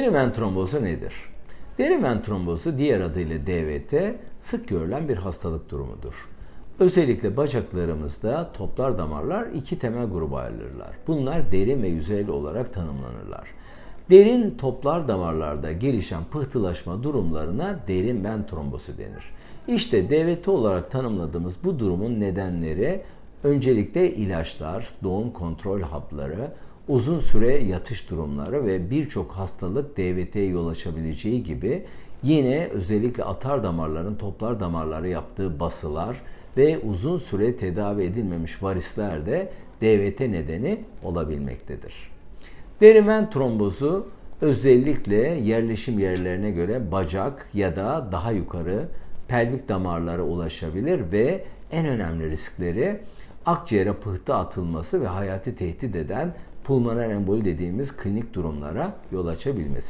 Derin trombozu nedir? Derin trombozu diğer adıyla DVT sık görülen bir hastalık durumudur. Özellikle bacaklarımızda toplar damarlar iki temel gruba ayrılırlar. Bunlar derin ve yüzeyli olarak tanımlanırlar. Derin toplar damarlarda gelişen pıhtılaşma durumlarına derin ven trombosu denir. İşte DVT olarak tanımladığımız bu durumun nedenleri öncelikle ilaçlar, doğum kontrol hapları, uzun süre yatış durumları ve birçok hastalık DVT'ye yol açabileceği gibi yine özellikle atar damarların toplar damarları yaptığı basılar ve uzun süre tedavi edilmemiş varisler de DVT nedeni olabilmektedir. Derimen trombozu özellikle yerleşim yerlerine göre bacak ya da daha yukarı pelvik damarlara ulaşabilir ve en önemli riskleri akciğere pıhtı atılması ve hayati tehdit eden pulmoner emboli dediğimiz klinik durumlara yol açabilmesi.